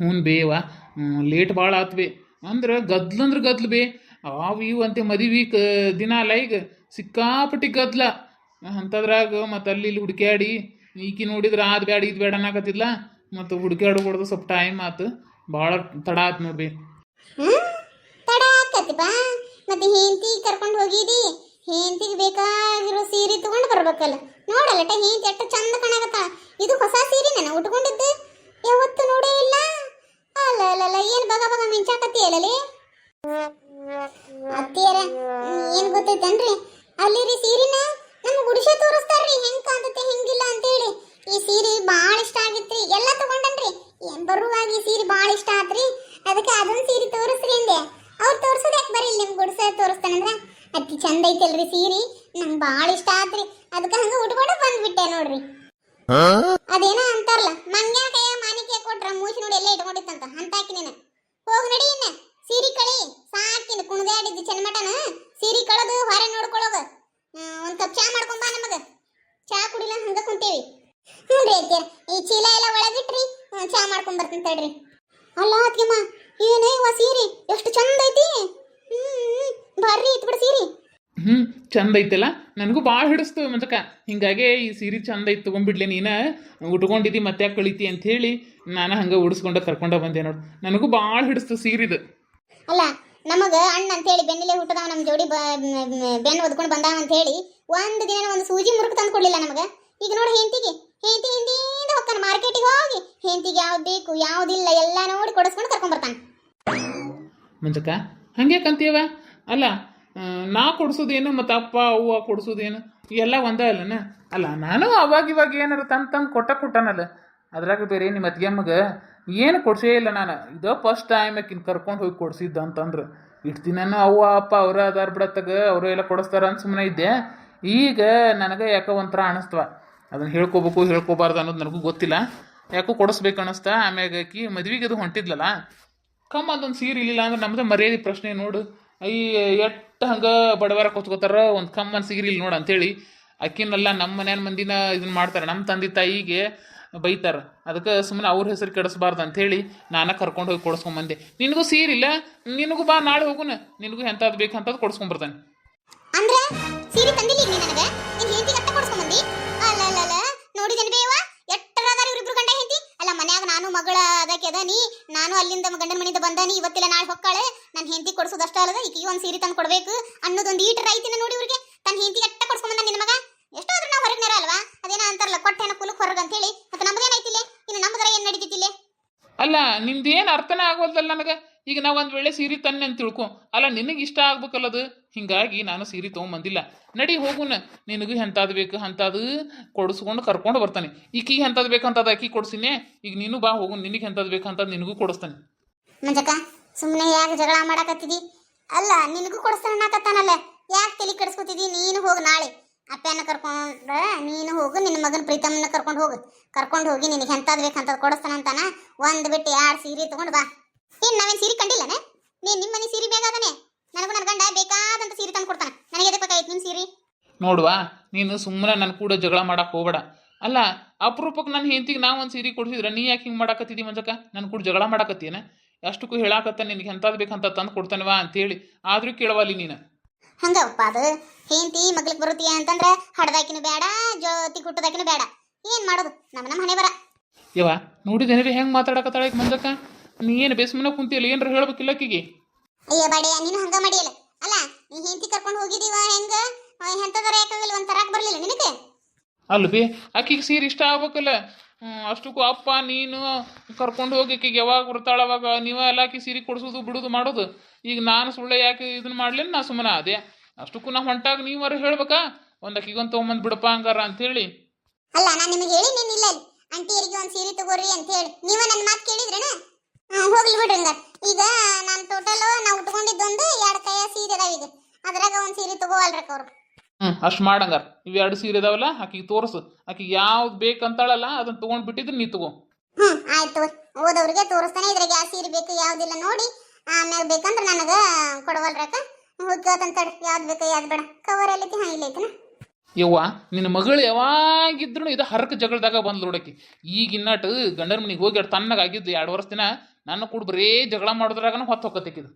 ಹ್ಞೂ ಬೇವ ಲೇಟ್ ಭಾಳ ಆತ್ವಿ ಬೇ. ಅಂದ್ರೆ ಗದ್ಲು ಅಂದ್ರೆ ಗದ್ಲು ಬೇ. ಅವು ಇವು ಅಂತ ಮದುವೆ ಕ ದಿನ ಅಲ್ಲ ಈಗ ಸಿಕ್ಕಾಪಟ್ಟಿ ಗದ್ಲ. ಅಂಥದ್ರಾಗ ಮತ್ತು ಅಲ್ಲಿ ಇಲ್ಲಿ ಹುಡುಕ್ಯಾಡಿ, ಈಕಿ ನೋಡಿದ್ರೆ ಅದು ಬೇಡ ಇದು ಬೇಡ ಅನ್ನಕತ್ತಿದ್ಲ. ಮತ್ತು ಹುಡುಕ್ಯಾಡು ಕೊಡೋದು ಸ್ವಲ್ಪ ಟೈಮ್ ಆತು. ಭಾಳ ತಡ ಆತು ನೋಡ್ಬಿ ತಡ ಬಾ. ಮತ್ತೆ ಹೆಂಡತಿ ಕರ್ಕೊಂಡು ಹೋಗಿದಿ. ಹೆಂಡತಿಗೆ ಬೇಕಾಗಿರೋ ಸೀರೆ ತಗೊಂಡು ಬರ್ಬೇಕಲ್ಲ. ನೋಡಲ್ಲ ಹೆಂಡತಿ ಎಷ್ಟು ಚಂದ ಕಾಣಾಗತ್ತ ಇದು ಹೊಸ ಸೀರೆ ನಾನು ಉಟ್ಕೊಂಡಿದ್ದೆ? ಏನು ಗೊತ್ತೈತನ್ರಿ ಅಲ್ಲಿ ರೀ ಸೀರಿನ? ನಮ್ಗೆ ಗುಡಿಸೆ ತೋರಿಸ್ತಾರ್ರಿ ಹೆಂಗ್ ಕಾಣ್ತತೆ ಹೆಂಗಿಲ್ಲ ಅಂತೇಳಿ. ಈ ಸೀರೆ ಭಾಳ ಇಷ್ಟ ಆಗಿತ್ರಿ. ಎಲ್ಲ ತಗೊಂಡನ್ರಿ. ಏನ್ ಬರುವಾಗ ಸೀರೆ ಭಾಳ ಇಷ್ಟ ಆತ್ರಿ? ಅದಕ್ಕೆ ಅದೊಂದು ಸೀರೆ ತೋರಿಸ್ರಿ ಅಂದೆ. ಅವ್ರು ಯಾಕ ಯಾಕೆ ಬರೀ ನಿಮ್ಗೆ ಗುಡಿಸ ತೋರಿಸ್ತಾನಂದ್ರ ಅತಿ ಚಂದ ಐತಲ್ರಿ ಸೀರೆ. ನಂಗೆ ಭಾಳ ಇಷ್ಟ ಆತ್ರಿ. ಅದಕ್ಕೆ ಹಂಗ ಉಟ್ಕೊಂಡು ಬಂದ್ಬಿಟ್ಟೆ ನೋಡ್ರಿ. ಅದೇನೋ ಅಂತಾರಲ್ಲ ಮಂಗ್ಯ ಕೈಯ ಮಾನಿಕೆ ಕೊಟ್ರ ಮೂಸಿ ನೋಡಿ ಎಲ್ಲ ಇಟ್ಕೊಂಡಿತ್ತಂತ. ಅಂತಾಕಿ ನೀನು. ಹೋಗಿ ನಡಿ ಇನ್ನ. ಸೀರೆ ಕಳಿ. ಸಾಕಿನ ಕುಣಿದಾಡಿದ್ದು ಚನ್ಮಟನ ಸೀರೆ ಕಳದು ಹೊರ ನೋಡ್ಕೊಳ್ಳೋಗ. ಒಂದು ಕಪ್ ಚಾ ಮಾಡ್ಕೊಂಬ ನಮಗ. ಚಾ ಕುಡಿಲ ಹಂಗ ಕುಂತೇವಿ. ಹ್ಞೂ ರೀ ಈ ಚೀಲ ಎಲ್ಲ ಒಳಗಿಟ್ರಿ ಚಾ ಮಾಡ್ಕೊಂಡ್ ಬರ್ತೀನಿ ತಡ್ರಿ. ಅಲ್ಲ ಅತ್ತಿಗೆಮ್ಮ ಏನೇ ಇವ ಸೀರೆ ಎಷ್ಟು ಚಂದ ಐತಿ. ಹ್ಮ್ ಭಾರಿ ಐತಿ ಬಿಡು ಸೀರೆ. ಹ್ಞೂ ಚಂದ ಐತಲ್ಲ ನನಗೂ ಭಾಳ ಹಿಡಿಸ್ತು ಮತಕ ಹಿಂಗಾಗಿ ಈ ಸೀರೆ ಚಂದ ಐತಿ ತೊಗೊಂಡ್ಬಿಡ್ಲೆ ನೀನು. ಉಟ್ಕೊಂಡಿದ್ದಿ ಮತ್ತೆ ಕಳೀತಿ ಕಳಿತಿ ಅಂತ ಹೇಳಿ ನಾನು ಹಂಗೆ ಉಡಿಸ್ಕೊಂಡು ಕರ್ಕೊಂಡ ಬಂದೆ ನೋಡು. ನನಗೂ ಭಾಳ ಹಿಡಿಸ್ತು ಸೀರಿದು. ಅಲ್ಲ ನಮಗ ಅಣ್ಣ ಅಂತ ಹೇಳಿ ಬೆನ್ನಿಲೆ ಹುಟ್ಟದವ ನಮ್ಮ ಜೋಡಿ ಬೆನ್ನು ಒದ್ಕೊಂಡು ಬಂದಾವ ಅಂತ ಹೇಳಿ ಒಂದು ದಿನ ಒಂದು ಸೂಜಿ ಮುರುಕು ತಂದು ಕೊಡ್ಲಿಲ್ಲ ನಮಗ. ಈಗ ನೋಡಿ ಹೆಂತಿಗೆ ಹೆಂತಿ ಹಿಂದಿಂದ ಹೋಗ್ತಾನೆ ಮಾರ್ಕೆಟಿಗೆ ಹೋಗಿ ಹೆಂತಿಗೆ ಯಾವ್ದು ಬೇಕು ಯಾವ್ದಿಲ್ಲ ಎಲ್ಲ ನೋಡಿ ಕೊಡಿಸ್ಕೊಂಡು ಕರ್ಕೊಂಡ್ ಬರ್ತಾನೆ. ಮಂಜಕ್ಕ ಕಂತೀವ? ಅಲ್ಲ ನಾ ಕೊಡ್ಸೋದೇನು ಮತ್ತು ಅಪ್ಪ, ಅವ್ವ ಕೊಡ್ಸೋದೇನು? ಎಲ್ಲ ಒಂದೇ ಅಲ್ಲನ? ಅಲ್ಲ, ನಾನು ಅವಾಗ ಇವಾಗ ಏನಾರು ತಂದು ತಂದು ಕೊಟ್ಟ ಕೊಟ್ಟನಲ್ಲ. ಅದ್ರಾಗ ಬೇರೆ ನಿಮ್ಮ ಅತ್ತಿಗೆಮ್ಮಗ ಏನು ಕೊಡ್ಸೇ ಇಲ್ಲ ನಾನು. ಇದು ಫಸ್ಟ್ ಟೈಮ್ ಆಕಿನ ಕರ್ಕೊಂಡು ಹೋಗಿ ಕೊಡ್ಸಿದ್ದ ಅಂತಂದ್ರೆ. ಇಷ್ಟು ದಿನನೂ ಅವ್ವ, ಅಪ್ಪ ಅವರ ಅದಾರ ಬಿಡತ್ತಾಗ, ಅವರು ಎಲ್ಲ ಕೊಡಿಸ್ತಾರ ಅಂತ ಸುಮ್ಮನೆ ಇದ್ದೆ. ಈಗ ನನಗೆ ಯಾಕೋ ಒಂಥರ ಅನಿಸ್ತವ. ಅದನ್ನು ಹೇಳ್ಕೊಬೇಕು, ಹೇಳ್ಕೊಬಾರ್ದು ಅನ್ನೋದು ನನಗೂ ಗೊತ್ತಿಲ್ಲ. ಯಾಕೋ ಕೊಡಿಸ್ಬೇಕು ಅನ್ನಿಸ್ತಾ ಆಮ್ಯಾಗ ಆಕಿ ಮದ್ವೆಗೆ ಅದು ಹೊಂಟಿದ್ಲಲ್ಲ. ಕಮ್ಮ ಅದೊಂದು ಸೀರೆ ಇಲ್ಲಿಲ್ಲ ಅಂದ್ರೆ ನಮ್ದು ಮರ್ಯಾದೆ ಪ್ರಶ್ನೆ ನೋಡು. ಐ, ಎಟ್ಟು ಹಂಗೆ ಬಡವರ ಕೊತ್ಕೋತಾರ? ಒಂದು ಕಮ್ಮನ್ ಸೀರೆ ಇಲ್ಲಿ ನೋಡು ಅಂತೇಳಿ. ಅಕ್ಕಿನೆಲ್ಲ ನಮ್ಮ ಮನೆಯ ಮಂದಿನ ಇದನ್ನ ಮಾಡ್ತಾರೆ. ನಮ್ಮ ತಂದೆ ತಾಯಿಗೆ ಬೈತಾರ. ಅದಕ್ಕೆ ಸುಮ್ಮನೆ ಅವ್ರ ಹೆಸರು ಕೆಡಿಸ್ಬಾರ್ದು ಅಂಥೇಳಿ ನಾನು ಕರ್ಕೊಂಡು ಹೋಗಿ ಕೊಡಿಸ್ಕೊಂಬಂದೆ. ನಿನಗೂ ಸೀರಿಲ್ಲ ನಿನಗೂ ಬಾ ನಾಳೆ ಹೋಗುನ. ನಿನಗೂ ಎಂಥದ್ದು ಬೇಕು ಅಂತದ್ದು ಕೊಡಿಸ್ಕೊಂಬರ್ತಾನೆ ಅಂದ್ರೆ ಸೀರೆ ತಂದಿಲ್ಲ ನೀ ನನಗೆ? ನಿನ್ ಹೆಂಡತಿ ಕಟ್ಟ ಕೊಡ್ಸ್ಕೊಂಡ್ ಬಂದಿ ಅಲ್ಲ ಅಲ್ಲ ಅಲ್ಲ ನೋಡಿದೇನು ಬೇವ ಎಟ್ಟರದಾರ ಇವ್ರಿಬ್ರು ಗಂಡ ಹೆಂಡತಿ? ಅಲ್ಲ, ಮನ್ಯಾಗ ನಾನು ಮಗಳ ಅದಕ್ಕೆ ಅದ ನಾನು ಅಲ್ಲಿಂದ ಗಂಡನ ಮನೆಯಿಂದ ಬಂದಾನಿ ಇವತ್ತಿಲ್ಲ ನಾಳೆ ಹೊಕ್ಕಾಳೆ. ನನ್ನ ಹೆಂಡತಿ ಕೊಡ್ಸೋದಷ್ಟ ಅಲ್ಲದ ಈಗ ಒಂದು ಸೀರೆ ತಂದು ಕೊಡ್ಬೇಕು ಅನ್ನೋದೊಂದು ಈಟರ್ ಐತಿನ ನೋಡಿ ಇವ್ರಿಗೆ. ತನ್ನ ಹೆಂಡತಿ ಕೊಡ್ಸ್ಕೊಂಡ್ ಬಂದ ನಿನ್ನ ಮಗ ಎಷ್ಟೋ ಆದ್ರೂ ನಾವು ಹೊರಗೆ ಅಲ್ವಾ ಅದೇನೋ ಅಂತಾರಲ್ಲ ಕೊಟ್ಟೆನ ಕುಲಕ್ ಹೊರಗೆ ಅಂತ ಹೇಳಿ ಮತ್ತೆ ನಮ್ಮದೇನಾಯ್ತಿಲ್ಲ ಇನ್ನು ನಮ್ಮದ್ರ ಏನ್ ನಡೀತಿಲ್ಲ ಅಲ್ಲ ನಿಮ್ದೇನು ಅರ್ಥನೇ ಆಗೋದಲ್ಲ ನನಗೆ? ಈಗ ನಾವು ಒಂದು ವೇಳೆ ಸೀರೆ ತನ್ನೆ ಅಂತ ತಿಳ್ಕೊ. ಅಲ್ಲ, ನಿನಗೆ ಇಷ್ಟ ಆಗ್ಬೇಕಲ್ಲದು? ಹಿಂಗಾಗಿ ನಾನು ಸೀರೆ ತೊಗೊಂಬಂದಿಲ್ಲ. ನಡಿ ಹೋಗುನ. ನಿನಗೂ ಎಂಥದ್ದು ಬೇಕು ಅಂಥದ್ದು ಕೊಡಿಸ್ಕೊಂಡು ಕರ್ಕೊಂಡು ಬರ್ತಾನೆ. ಈಕಿ ಎಂಥದ್ದು ಬೇಕಂತದ್ದು ಆಕಿ ಕೊಡಿಸಿನೇ ಈಗ ನೀನು ಬಾ ಹೋಗು ನಿನಗೆ ಎಂಥದ್ದು ಬೇಕು ಅಂತ ನಿನಗೂ ಕೊಡಿಸ್ತಾನೆ. ಮಂಜಕ್ಕ ಸುಮ್ಮನೆ ಯಾಕೆ ಜಗಳ ಮಾಡಾಕತ್ತಿದಿ? ಅಲ್ಲ, ನಿನಗೂ ಕೊಡಿಸ್ತಾನೆ ಅನ್ನಕತ್ತಾನಲ್ಲ ಯಾಕೆ ತಲೆ ಕೆಡಿಸ್ಕೊತಿದಿ? ನೀನು ಹೋಗಿ ನಾಳೆ. ಅಪ್ಪನ ಕರ್ಕೊಂಡ್ರ ನೀನು ಹೋಗು, ನಿನ್ನ ಮಗನ ಪ್ರೀತಮನ ಕರ್ಕೊಂಡು ಹೋಗು. ಕರ್ಕೊಂಡು ಹೋಗಿ ನಿನಗೆ ಎಂಥದ್ದು ಅಂತ ಕೊಡಿಸ್ತಾನೆ ಅಂತಾನ. ಒಂದು ಬಿಟ್ಟು ಎರಡು ಸೀರೆ ತೊಗೊಂಡು ಬಾ. ಏನು, ನಾವೇನು ಸೀರೆ ಕಂಡಿಲ್ಲನೆ? ನೀನು ನಿಮ್ಮ ಮನೆ ಸೀರೆ ಬೇಕಾದನೆ? ನನಗೂ ನನ್ನ ಗಂಡ ಬೇಕಾದಂತ ಸೀರೆ ತಂದು ಕೊಡ್ತಾನೆ. ನನಗೆ ಎದಕ್ಕೆ ಬೇಕಾಯ್ತು ನಿಮ್ಮ ಸೀರೆ? ನೋಡುವ, ನೀನು ಸುಮ್ಮನೆ ನನ್ನ ಕೂಡ ಜಗಳ ಮಾಡಕ್ಕೆ ಹೋಗ್ಬೇಡ. ಅಲ್ಲ ಅಪರೂಪಕ್ಕೆ ನನ್ನ ಹೆಂಡತಿಗೆ ನಾವು ಒಂದು ಸೀರೆ ಕೊಡಿಸಿದ್ರೆ ನೀ ಯಾಕೆ ಹಿಂಗೆ ಮಾಡಾಕತ್ತಿದಿ ಮಂಜಕ್ಕ? ನನ್ನ ಕೂಡ ಜಗಳ ಮಾಡಾಕತ್ತೀನ ಅಷ್ಟಕ್ಕೂ ಹೇಳಾಕತ್ತ ನಿನಗೆ ಎಂಥದ್ದು ಬೇಕಂತ ತಂದು ಕೊಡ್ತಾನವಾ ಅಂತೇಳಿ. ಆದರೂ ಕೇಳವಲ್ಲಿ ನೀನು. ಹಂಗಪ್ಪ ಅದು? ಹೆಂಡತಿ ಮಗ್ಲಿಗೆ ಬರುತ್ತೀಯ ಅಂತಂದ್ರೆ ಹಡ್ದಾಕಿನೂ ಬೇಡ ಜೋತಿ ಕುಟ್ಟದಾಕಿನೂ ಬೇಡ. ಏನು ಮಾಡೋದು? ನಮ್ಮ ನಮ್ಮ ಹಣೆ ಬರ. ಯವ್ವ ನೋಡಿದೇನ್ರಿ ಹೆಂಗೆ ಮಾತಾಡಕತ್ತಾಳ ಈಗ ಮಂಜಕ್ಕ? ನೀ ಏನು ಬೇಸ್ಮನ ಕುಂತಿಯಲ್ಲ ಏನಾರ ಹೇಳ್ಬೇಕಿಲ್ಲ ಆಕಿಗೆ ಅಯ್ಯ ಬಾಡಿಯ ನೀನು ಹಂಗ ಮಾಡಿಯಲ್ಲ. ಅಲ್ಲ ನೀ ಹೆಂಡತಿ ಕರ್ಕೊಂಡು ಹೋಗಿದೀವ ಹೆಂಗ? ಎಂತದರ ಯಾಕಾಗಲ್ಲ ಒಂದ್ ತರಾಕ್ ಬರ್ಲಿಲ್ಲ ನಿನಗೆ? ಅಲ್ಲ ಬಿ ಅಕ್ಕಿಗೆ ಸೀರೆ ಇಷ್ಟ ಆಗ್ಬೇಕಲ್ಲ. ಅಷ್ಟಕ್ಕೂ ಅಪ್ಪ, ನೀನು ಕರ್ಕೊಂಡು ಹೋಗಿ ಆಕಿಗೆ ಯಾವಾಗ ಬರ್ತಾಳೆ ಅವಾಗ ನೀವೇ ಎಲ್ಲ ಆಕಿ ಸೀರೆ ಕೊಡಿಸೋದು ಬಿಡೋದು ಮಾಡೋದು. ಈಗ ನಾನು ಸುಳ್ಳೆ ಯಾಕೆ ಇದನ್ನ ಮಾಡ್ಲಿಲ್ಲ ನಾ ಸುಮ್ಮನೆ ಅದೇ ಅಷ್ಟಕ್ಕೂ ನಾ ಹೊಂಟಾಗ ನೀವಾರ ಹೇಳ್ಬೇಕಾ? ಒಂದು ಆಕಿಗೊಂದು ತೊಗೊಂಬಂದು ಬಿಡಪ್ಪ ಹಂಗಾರ ಅಂತೇಳಿ. ಅಲ್ಲ ನಾನು ನಿಮಗೆ ಹೇಳಿ ನೀನು ಇಲ್ಲ? ಅಂಟಿಯರಿಗೆ ಒಂದು ಸೀರೆ ತಗೋರಿ ಅಂತ ಹೇಳಿ ನೀವು ನನ್ನ ಮಾತು ಕೇಳಿದ್ರನ? ಹೋಗ್ಲಿ ಬಿಡ್ರಿ ಈಗ ನಾನು ಟೋಟಲ್ ನಾ ಉಟ್ಕೊಂಡಿದ್ದೊಂದು ಎರಡು ಕೈಯ ಸೀರೆ ಅದಾವ ಈಗ. ಅದ್ರಾಗ ಒಂದು ಸೀರೆ ತಗೋವಲ್ರಕ್ಕ ಅವ್ರು. ಹ್ಞೂ ಅಷ್ಟು ಮಾಡಂಗಾರ. ಇವೆರಡು ಸೀರೆ ಇದಾವಲ್ಲ ಆಕಿಗೆ ತೋರಿಸು. ಆಕಿಗೆ ಯಾವ್ದು ಬೇಕಂತಾಳಲ್ಲ ಅದನ್ನ ತಗೊಂಡ್ ಬಿಟ್ಟಿದ್ರೆ ನೀ ತಗೋ. ಹ್ಞೂ ಆಯ್ತು ಓದವ್ರಿಗೆ ತೋರಿಸ್ತಾನೆ ಇದ್ರಾಗ ಯಾವ ಸೀರೆ ಬೇಕು ಯಾವ್ದಿಲ್ಲ ನೋಡಿ. ಆಮೇಲೆ ಬೇಕಂದ್ರೆ ನನಗ ಕೊಡವಲ್ರಕ್ಕ ಹೋಗಿ ಕೇಳ್ತಂತ ಯಾವ್ದು ಬೇಕು ಯಾವ್ದು ಬೇಡ. ಕವರ್ ಎಲ್ಲೈತಿ ಹಾಂ ಇಲ್ಲೈತನ ಯವ್ವ ನಿನ್ನ ಮಗಳು ಯಾವಾಗಿದ್ರು ಇದು ಹರಕ ಜಗಳದಾಗ ಬಂದ್ಲು ನೋಡಕ್ಕೆ ಈಗ ಇನ್ನಟ್ಟು ಗಂಡನ ಮನೆಗೆ ಹೋಗಿ ತಣ್ಣಗಾಗಿದ್ದು ಎರಡು ವರ್ಷ ದಿನ ನನ್ನ ಕೂಡ ಬರೇ ಜಗಳ ಮಾಡೋದ್ರಾಗನ ಹೊತ್ತು ಹೊಕ್ಕತ್ತಿಕ್ಕಿದು